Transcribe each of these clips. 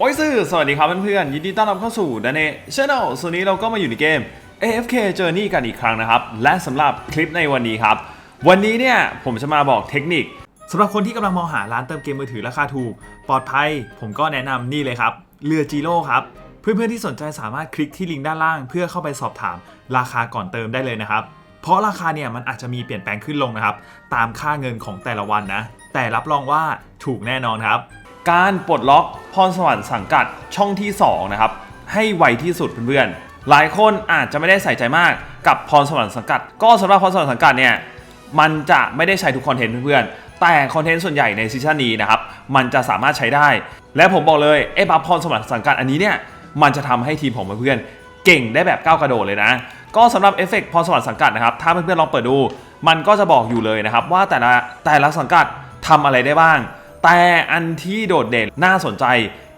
โอ้ยซื่อสวัสดีครับเพื่อนๆยินดีต้อนรับเข้าสู่ดันเนชแนลส่วนนี้เราก็มาอยู่ในเกม AFK Journey กันอีกครั้งนะครับ และสำหรับคลิปในวันนี้ครับ วันนี้เนี่ยผมจะมาบอกเทคนิคสำหรับคนที่กำลังมองหาร้านเติมเกมมือถือราคาถูก ปลอดภัย ผมก็แนะนำนี่เลยครับ เรือจีโร่ครับ เพื่อนๆที่สนใจสามารถคลิกที่ลิงก์ด้านล่าง เพื่อเข้าไปสอบถามราคาก่อนเติมได้เลยนะครับ เพราะราคาเนี่ยมันอาจจะมีเปลี่ยนแปลงขึ้นลงนะครับตามค่าเงินของแต่ละวันนะแต่รับรองว่าถูกแน่นอนครับ การปลดล็อกพรสวรรค์สังกัดช่องที่ 2 นะครับ ให้ไวที่สุดเพื่อนๆ หลายคนอาจจะไม่ได้ใส่ใจมากกับพรสวรรค์สังกัด ก็สำหรับพรสวรรค์สังกัดเนี่ยมันจะไม่ได้ใช้ทุกคอนเทนต์เพื่อนๆ แต่คอนเทนต์ส่วนใหญ่ในซีซั่นนี้นะครับ มันจะสามารถใช้ได้ และผมบอกเลยไอ้บัฟพรสวรรค์สังกัดอันนี้เนี่ยมันจะทำให้ทีมผมเพื่อนๆเก่งได้แบบก้าวกระโดดเลยนะ ก็สำหรับเอฟเฟกต์พรสวรรค์สังกัดนะครับ ถ้าเพื่อนๆลองเปิดดู มันก็จะบอกอยู่เลยนะครับว่าแต่ละแต่ละสังกัดทำอะไรได้บ้าง แต่อันที่โดดเด่นน่าสนใจ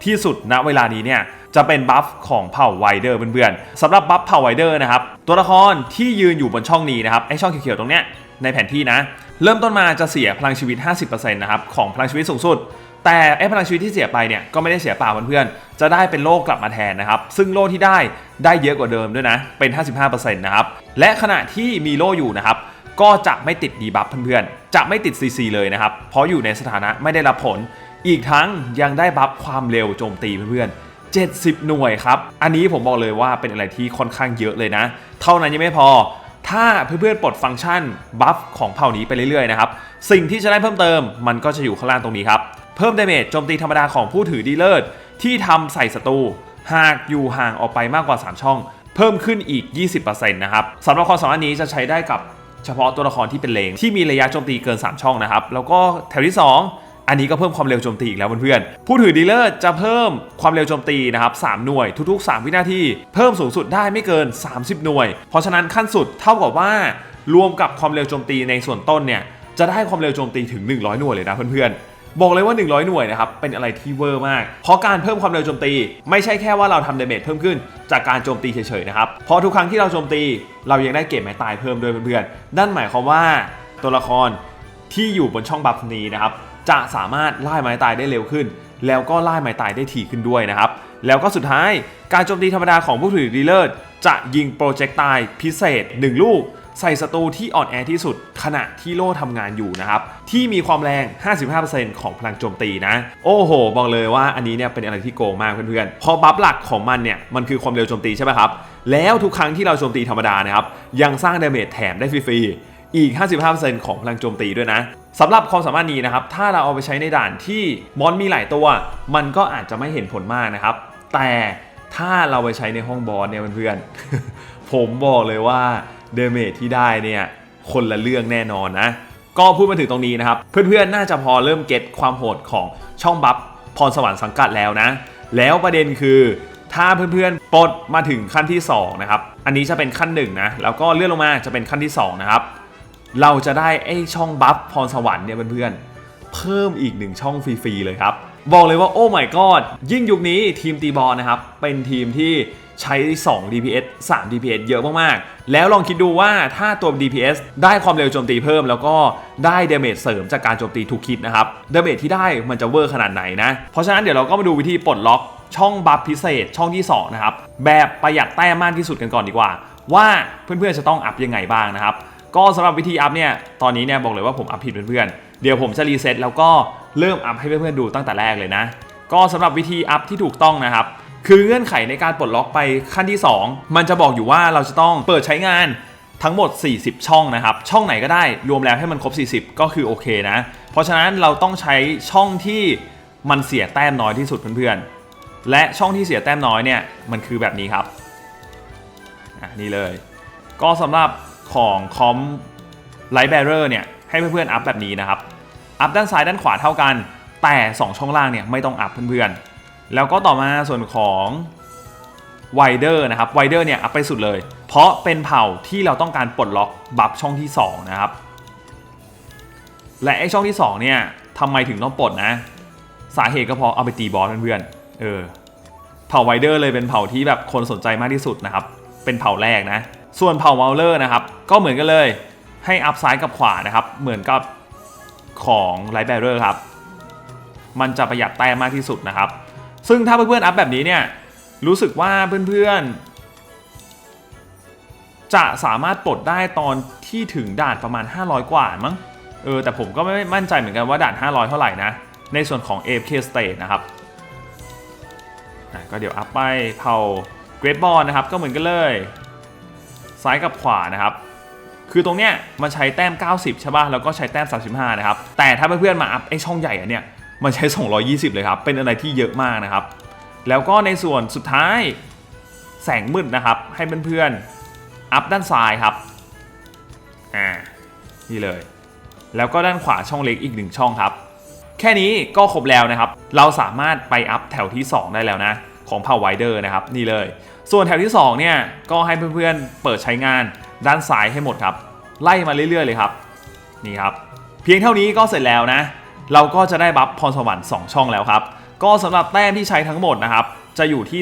ที่สุดณเวลานี้เนี่ยจะเป็นบัฟของเผ่าไวเดอร์เพื่อนๆสำหรับบัฟเผ่าไวเดอร์นะครับตัวละครที่ยืนอยู่บนช่องนี้นะครับไอช่องเขียวๆตรงเนี้ยในแผนที่นะ เริ่มต้นมาจะเสียพลังชีวิต 50%นะครับของพลังชีวิตสูงสุด แต่ไอพลังชีวิตที่เสียไปเนี่ยก็ไม่ได้เสียเปล่าเพื่อนๆจะได้เป็นโล่กลับมาแทนนะครับ ซึ่งโล่ที่ได้ได้เยอะกว่าเดิมด้วยนะเป็น 55%นะครับและขณะที่มีโล่อยู่นะครับ ก็จะไม่ติดดีบัฟเพื่อนๆ จะไม่ติด CC เลยนะครับ เพราะอยู่ในสถานะไม่ได้รับผล อีกทั้งยังได้บัฟความเร็วโจมตีเพื่อนๆ70 หน่วยครับ อันนี้ผมบอกเลยว่าเป็นอะไรที่ค่อนข้างเยอะเลยนะ เท่านั้นยังไม่พอ ถ้าเพื่อนๆปลดฟังก์ชันบัฟของเผ่านี้ไปเรื่อยๆนะครับ สิ่งที่จะได้เพิ่มเติมมันก็จะอยู่ข้างล่างตรงนี้ครับ เพิ่มดาเมจโจมตีธรรมดาของผู้ถือดีเลิศที่ทำใส่ศัตรูหากอยู่ห่างออกไปมากกว่า 3 ช่อง เพิ่มขึ้นอีก 20%นะครับสำหรับความสามารถนี้จะใช้ได้กับ เฉพาะตัวละครที่เป็นเลงที่มีระยะโจมตีเกิน 3 ช่องนะครับ แล้วก็แถวที่ 2 อันนี้ก็เพิ่มความเร็วโจมตีอีกแล้วเพื่อนๆผู้ถือดีลเลอร์จะเพิ่มความเร็วโจมตีนะครับ3หน่วยทุก ๆ 3 วินาทีเพิ่มสูงสุดได้ไม่เกิน 30 หน่วย เพราะฉะนั้นขั้นสุดเท่ากับว่ารวมกับความเร็วโจมตีในส่วนต้นเนี่ยจะได้ความเร็วโจมตีถึง 100 หน่วยเลยนะเพื่อนๆ บอกเลยว่า 100 หน่วยนะครับ เป็นอะไรที่เวอร์มาก เพราะการเพิ่มความเร็วโจมตี ไม่ใช่แค่ว่าเราทำดาเมจเพิ่มขึ้นจากการโจมตีเฉยๆนะครับ เพราะทุกครั้งที่เราโจมตี เรายังได้เก็บไม้ตายเพิ่มด้วยเพื่อนๆนั่นหมายความว่าตัวละครที่อยู่บนช่องบัฟนี้นะครับจะสามารถไล่ไม้ตายได้เร็วขึ้น แล้วก็ไล่ไม้ตายได้ถี่ขึ้นด้วยนะครับ แล้วก็สุดท้ายการโจมตีธรรมดาของผู้ถือดีเลอร์จะยิงโปรเจกต์ตายพิเศษ 1 ลูก ใส่ศัตรูที่อ่อนแอที่สุด ขณะที่โล่ทำงานอยู่นะครับ ที่มีความแรง 55%ของพลังโจมตีนะ โอ้โห บอกเลยว่าอันนี้เนี่ยเป็นอะไรที่โกงมากเพื่อนๆเพอบัฟหลักของมันเนี่ย มันคือความเร็วโจมตีใช่ไหมครับ แล้วทุกครั้งที่เราโจมตีธรรมดานะครับ ยังสร้างดาเมจแถมได้ฟรีๆ อีก 55%ของพลังโจมตีด้วยนะสำหรับความสามารถนี้นะครับ ถ้าเราเอาไปใช้ในด่านที่มอนมีหลายตัว มันก็อาจจะไม่เห็นผลมากนะครับ แต่ถ้าเราไปใช้ในห้องบอสเนี่ยเพื่อนๆ ผมบอกเลยว่า เดเมจที่ได้เนี่ยคนละเรื่องแน่นอนนะ ก็พูดมาถึงตรงนี้นะครับ เพื่อนๆ น่าจะพอเริ่มเก็ตความโหดของช่องบัฟพรสวรรค์สังกัดแล้วนะ แล้วประเด็นคือถ้าเพื่อนๆปลดมาถึงขั้นที่2นะครับ อันนี้จะเป็นขั้น1นะ แล้วก็เลื่อนลงมาจะเป็นขั้นที่2นะครับ เราจะได้ไอ้ช่องบัฟพรสวรรค์เนี่ยเพื่อนๆ เพิ่มอีกหนึ่งช่องฟรีๆเลยครับ บอกเลยว่าโอ้ my god ยิ่งยุคนี้ทีมตีบอลนะครับ เป็นทีมที่ ใช้ 2 DPS 3 DPS เยอะมากๆ แล้วลองคิดดูว่าถ้าตัว DPS ได้ความเร็วโจมตีเพิ่ม แล้วก็ได้เดเมจเสริมจากการโจมตีทุกคิดนะครับเดเมจที่ได้มันจะเวอร์ขนาดไหนนะ เพราะฉะนั้นเดี๋ยวเราก็มาดูวิธีปลดล็อกช่องบัฟพิเศษช่องที่ 2 นะครับ แบบประหยัดแต้มมากที่สุดกันก่อนดีกว่า ว่าเพื่อนๆจะต้องอัพยังไงบ้างนะครับ ก็สำหรับวิธีอัพเนี่ยตอนนี้เนี่ยบอกเลยว่าผมอัพผิดเพื่อนๆเดี๋ยวผมจะรีเซ็ตแล้วก็เริ่มอัพให้เพื่อนๆดูตั้งแต่แรกเลยนะก็สำหรับวิธีอัพที่ถูกต้องนะครับ คือเงื่อนไขในการปลดล็อกไปขั้นที่ 2 มันจะบอกอยู่ว่าเราจะต้องเปิดใช้งานทั้งหมด 40 ช่องนะครับ ช่องไหนก็ได้รวมแล้วให้มันครบ 40 ก็คือโอเคนะ เพราะฉะนั้นเราต้องใช้ช่องที่มันเสียแต้มน้อยที่สุดเพื่อนๆ และช่องที่เสียแต้มน้อยเนี่ย มันคือแบบนี้ครับนี่เลย ก็สำหรับของคอมไลท์แบเรอร์เนี่ย ให้เพื่อนๆ อัพแบบนี้นะครับ อัพด้านซ้ายด้านขวาเท่ากัน แต่ 2 ช่องล่างเนี่ยไม่ต้องอัพเพื่อนๆ แล้วก็ต่อมาส่วนของไวเดอร์นะครับไวเดอร์เนี่ยอัพไปสุดเลย เพราะเป็นเผ่าที่เราต้องการปลดล็อกบัฟช่องที่ 2 นะครับ และไอช่องที่ 2 เนี่ยทำไมถึงต้องปลดนะ สาเหตุก็เพราะเอาไปตีบอสเพื่อนๆเออเผ่าไวเดอร์เลยเป็นเผ่าที่แบบคนสนใจมากที่สุดนะครับ เป็นเผ่าแรกนะ ส่วนเผ่าเมาเลอร์นะครับ ก็เหมือนกันเลยให้อัพซ้ายกับขวานะครับ เหมือนกับของไลท์แบเรอร์ครับ มันจะประหยัดแต้มมากที่สุดนะครับ ซึ่งถ้าเพื่อนๆอัพแบบนี้เนี่ยรู้สึกว่าเพื่อนๆ จะสามารถปลดได้ตอนที่ถึงด่านประมาณ 500 กว่ามั้งเออแต่ผมก็ไม่มั่นใจเหมือนกันว่าด่าน 500 เท่าไหร่นะ ในส่วนของ AFK State นะครับอะก็เดี๋ยวอัพไปเผา Great Ball นะครับ ก็เหมือนกันเลย ซ้ายกับขวานะครับ คือตรงเนี้ยมันใช้แต้ม 90 ใช่ป่ะแล้วก็ใช้แต้ม 35 นะครับ แต่ถ้าเพื่อนๆมาอัพไอช่องใหญ่อันเนี้ย มันใช้ 220 เลยครับ เป็นอะไรที่เยอะมากนะครับ แล้วก็ในส่วนสุดท้ายแสงมืดนะครับ ให้เพื่อนๆอัพด้านซ้ายครับ อ่า นี่เลย แล้วก็ด้านขวาช่องเล็กอีกหนึ่งช่องครับ แค่นี้ก็ครบแล้วนะครับ เราสามารถไปอัพแถวที่ 2 ได้แล้วนะ ของ Power Wider นะครับ นี่เลย ส่วนแถวที่ 2 เนี่ย ก็ให้เพื่อนๆเปิดใช้งานด้านซ้ายให้หมดครับ ไล่มาเรื่อยๆเลยครับ นี่ครับ เพียงเท่านี้ก็เสร็จแล้วนะ เราก็จะได้บัฟพรสวรรค์2ช่องแล้วครับ ก็สำหรับแต้มที่ใช้ทั้งหมดนะครับจะอยู่ที่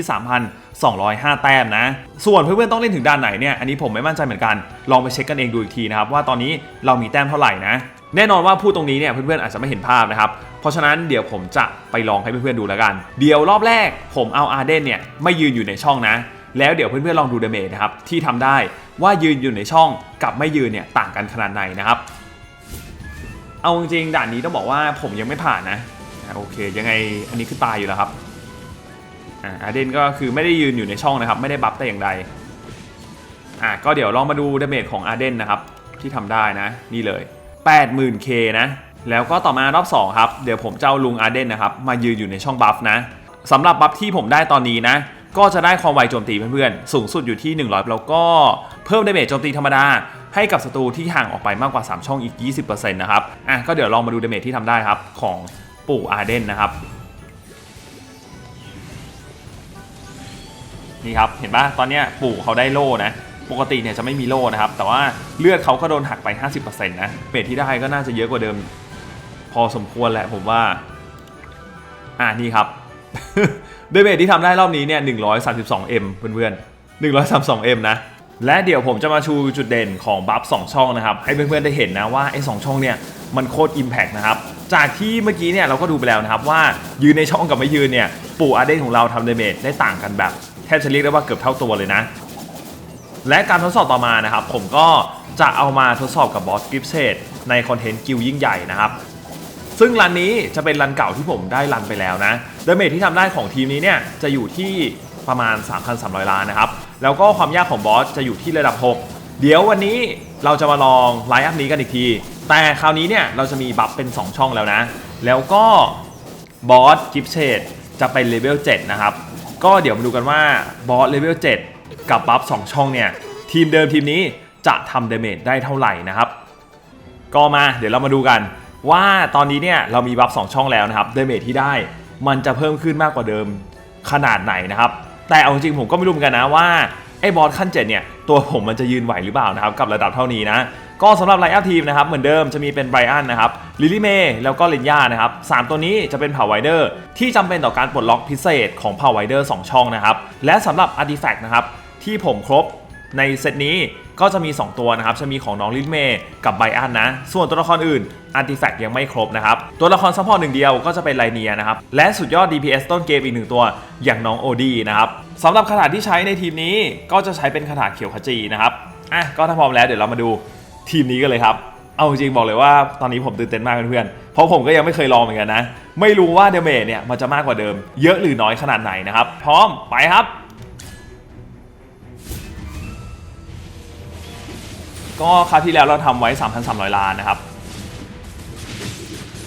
3,205 แต้มนะ ส่วนเพื่อนๆต้องเล่นถึงด้านไหนเนี่ย อันนี้ผมไม่มั่นใจเหมือนกัน ลองไปเช็คกันเองดูอีกทีนะครับ ว่าตอนนี้เรามีแต้มเท่าไหร่นะ แน่นอนว่าพูดตรงนี้เนี่ยเพื่อนๆอาจจะไม่เห็นภาพนะครับ เพราะฉะนั้นเดี๋ยวผมจะไปลองให้เพื่อนๆดูแล้วกัน เดี๋ยวรอบแรกผมเอาอาร์เดนเนี่ยไม่ยืนอยู่ในช่องนะ แล้วเดี๋ยวเพื่อนๆลองดูเดเมจนะครับที่ทำได้ว่ายืนอยู่ในช่องกับไม่ยืนเนี่ยต่างกันขนาดไหนนะครับ เอาจริงๆด่านนี้ต้องบอกว่าผมยังไม่ผ่านนะอะโอเค ยังไงอันนี้คือตายอยู่แล้วครับอ่าอาเดนก็คือไม่ได้ยืนอยู่ในช่องนะครับ ไม่ได้บัฟแต่อย่างใดอะก็เดี๋ยวลองมาดูดาเมจของอาเดนนะครับที่ทำได้นะ นี่เลย 80,000k นะ แล้วก็ต่อมารอบ 2 ครับ เดี๋ยวผมจะเอาลุงอาเดนนะครับ มายืนอยู่ในช่องบัฟนะสำหรับบัฟที่ผมได้ตอนนี้นะ ก็จะได้ความไวโจมตีเพื่อนๆ สูงสุดอยู่ที่ 100 แล้วก็เพิ่มดาเมจโจมตีธรรมดา ให้กับศัตรูที่ห่างออกไปมากกว่า 3 ช่องอีก 20%นะครับ อะก็เดี๋ยวลองมาดูดาเมจที่ทำได้ครับของปู่อาเดนนะครับนี่ครับ เห็นปะตอนเนี้ยปู่เขาได้โล่นะ ปกติเนี่ยจะไม่มีโล่นะครับ แต่ว่าเลือดเขาก็โดนหักไป 50%นะเมจที่ได้ก็น่าจะเยอะกว่าเดิม พอสมควรแหละผมว่า อ่านี่ครับดเมจที่ทำได้รอบนี้เนี่ย 132M เพื่อนๆ 132M นะ และเดี๋ยวผมจะมาชูจุดเด่นของบัฟ2ช่องนะครับ ให้เพื่อนๆได้เห็นนะว่าไอ้สช่องเนี่ยมันโคตรอิมแพกนะครับ จากที่เมื่อกี้เนี่ยเราก็ดูไปแล้วนะครับว่ายืนในช่องกับไม่ยืนเนี่ยปู่อาเดนของเราทำดาเมจได้ต่างกันแบบแทบจะเรียกได้ว่าเกือบเท่าตัวเลยนะ และการทดสอบต่อมานะครับ ผมก็จะเอามาทดสอบกับบอสกิฟเซตในคอนเทนต์กิลยิ่งใหญ่นะครับซึ่งรันนี้จะเป็นรันเก่าที่ผมได้รันไปแล้วนะ ดาเมจที่ทำได้ของทีมนี้เนี่ยจะอยู่ที่ ประมาณ 3,300 ล้านนะครับ แล้วก็ความยากของบอสจะอยู่ที่ระดับ 6 เดี๋ยววันนี้เราจะมาลองไลฟ์อัพนี้กันอีกที แต่คราวนี้เนี่ยเราจะมีบัฟเป็น 2 ช่องแล้วนะ แล้วก็บอสกิฟเชดจะเป็นเลเวล7นะครับ ก็เดี๋ยวมาดูกันว่าบอสเลเวล7กับบัฟ2ช่องเนี่ย ทีมเดิมทีมนี้จะทำดาเมจได้เท่าไหร่นะครับ ก็มาเดี๋ยวเรามาดูกันว่าตอนนี้เนี่ยเรามีบัฟ2ช่องแล้วนะครับเดเมจที่ได้มันจะเพิ่มขึ้นมากกว่าเดิมขนาดไหนนะครับ แต่เอาจริงๆผมก็ไม่รู้เหมือนกันนะว่าไอ้บอสขั้นเจ็ดเนี่ย ตัวผมมันจะยืนไหวหรือเปล่านะครับ กับระดับเท่านี้นะ ก็สำหรับไลน์อัพทีมนะครับ เหมือนเดิมจะมีเป็นไบรอันนะครับลิลี่เมย์แล้วก็เลนย่านะครับสามตัวนี้จะเป็นเผ่าไวเดอร์ที่จำเป็นต่อการปลดล็อกพิเศษของเผ่าไวเดอร์2ช่องนะครับและสำหรับอาร์ติแฟกต์นะครับที่ผมครบในเซตนี้ ก็จะมี 2 ตัวนะครับ จะมีของน้องลิทเมย์กับไบอันนะ ส่วนตัวละครอื่นอาร์ติแฟกต์ยังไม่ครบนะครับ ตัวละครซัพพอร์ตหนึ่งเดียวก็จะเป็นไลเนียนะครับ และสุดยอด DPS ต้นเกมอีกหนึ่งตัวอย่างน้องโอดีนะครับสำหรับคาถาที่ใช้ในทีมนี้ก็จะใช้เป็นคาถาเขียวขจีนะครับอะก็ถ้าพร้อมแล้วเดี๋ยวเรามาดูทีมนี้กันเลยครับเอาจริงบอกเลยว่าตอนนี้ผมตื่นเต้นมากเพื่อนๆ เพราะผมก็ยังไม่เคยลองเหมือนกันนะ ไม่รู้ว่าเดเมจเนี่ยมันจะมากกว่าเดิม เยอะหรือน้อยขนาดไหนนะครับ พร้อมไปครับ ก็คราวที่แล้วเราทำไว้ 3,300 ล้านนะครับ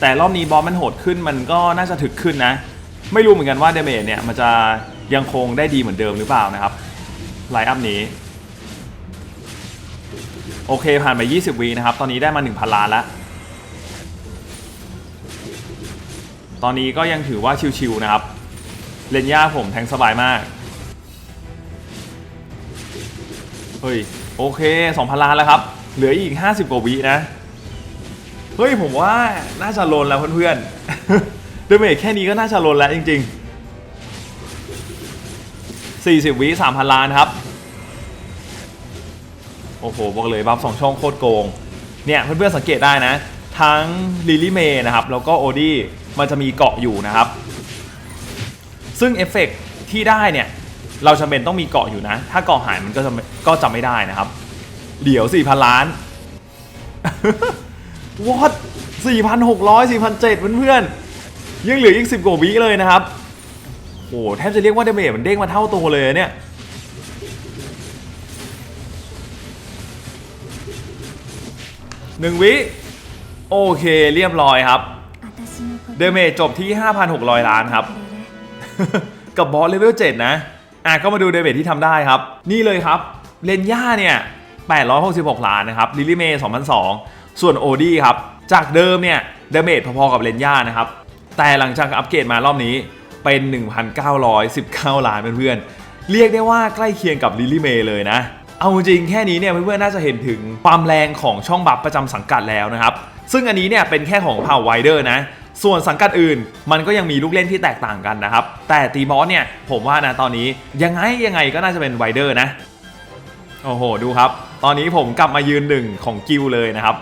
แต่รอบนี้บอสมันโหดขึ้นมันก็น่าจะถึกขึ้นนะ ไม่รู้เหมือนกันว่าเดเมจเนี่ยมันจะยังคงได้ดีเหมือนเดิมหรือเปล่านะครับไลน์อัพนี้ โอเคผ่านไป 20วีนะครับ ตอนนี้ได้มา 1,000 ล้านแล้ว ตอนนี้ก็ยังถือว่าชิวๆนะครับ เลนย่าผมแทงสบายมาก เฮ้ย โอเค 2,000 ล้านแล้วครับ เหลืออีก 50 กว่าวินะ เฮ้ย ผมว่าน่าจะลนแล้วเพื่อนๆเดเมจแค่นี้ก็น่าจะลนแล้วจริง ๆ 40 วิ 3,000 ล้านครับ โอ้โห บอกเลยบัฟสองช่องโคตรโกง เนี่ย เพื่อนๆ สังเกตได้นะ ทั้งลิลี่เมย์นะครับ แล้วก็โอดี้มันจะมีเกาะอยู่นะครับ ซึ่งเอฟเฟกต์ที่ได้เนี่ย เราจำเป็นต้องมีเกาะอยู่นะ ถ้าเกาะหายมันก็จะไม่ก็จำไม่ได้นะครับ เดี๋ยว4,000ล้านวอต4,600 4,700เพื่อนๆยังเหลืออีก10กว่าวิเลยนะครับโอ้โหแทบจะเรียกว่าเดเมจมันเด้งมาเท่าตัวเลยเนี่ยหนึ่งวิ โอเคเรียบร้อยครับ เดเมจจบที่ 5,600 ล้านครับ กับบอสเลเวล 7 นะ อะก็มาดูเดเมจที่ทำได้ครับ นี่เลยครับเลนย่าเนี่ย866 ล้านนะครับลิลิเมย์2002 ส่วนโอดี้ครับ จากเดิมเนี่ยเดเมจพอๆกับเลนย่านะครับ แต่หลังจากอัปเกรดมารอบนี้เป็น 1,919 ล้านเพื่อนๆ เรียกได้ว่าใกล้เคียงกับลิลิเมย์เลยนะ เอาจริงแค่นี้เนี่ยเพื่อนๆ น่าจะเห็นถึงความแรงของช่องบัฟประจำสังกัดแล้วนะครับ ซึ่งอันนี้เนี่ยเป็นแค่ของเผ่าไวเดอร์นะ ส่วนสังกัดอื่น มันก็ยังมีลูกเล่นที่แตกต่างกันนะครับ แต่ตีบอสเนี่ยผมว่านะตอนนี้ยังไงยังไงก็น่าจะเป็นไวเดอร์นะ โอ้โห ดูครับ ตอนนี้ผมกลับมายืนหนึ่งของกิลเลยนะครับ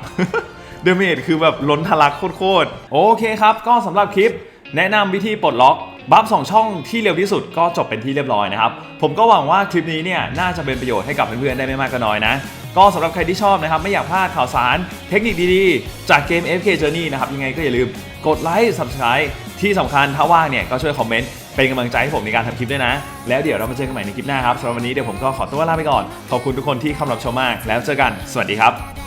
เดเมจคือแบบล้นทะลักโคตรๆ โอเคครับ ก็สำหรับคลิป แนะนำวิธีปลดล็อกบัฟสองช่องที่เร็วที่สุดก็จบเป็นที่เรียบร้อยนะครับ ผมก็หวังว่าคลิปนี้เนี่ยน่าจะเป็นประโยชน์ให้กับเพื่อนๆได้ไม่มากก็น้อยนะ ก็สำหรับใครที่ชอบนะครับ ไม่อยากพลาดข่าวสารเทคนิคดีๆ จากเกม FK Journey นะครับ ยังไงก็อย่าลืมกดไลค์ Subscribe ที่สำคัญถ้าว่างเนี่ย ก็ช่วยคอมเมนต์ เป็นกำลังใจให้ผมในการทำคลิปด้วยนะ แล้วเดี๋ยวเรามาเจอกันใหม่ในคลิปหน้าครับสำหรับวันนี้เดี๋ยวผมก็ขอตัวลาไปก่อนขอบคุณทุกคนที่เข้ามารับชมมาก แล้วเจอกันสวัสดีครับ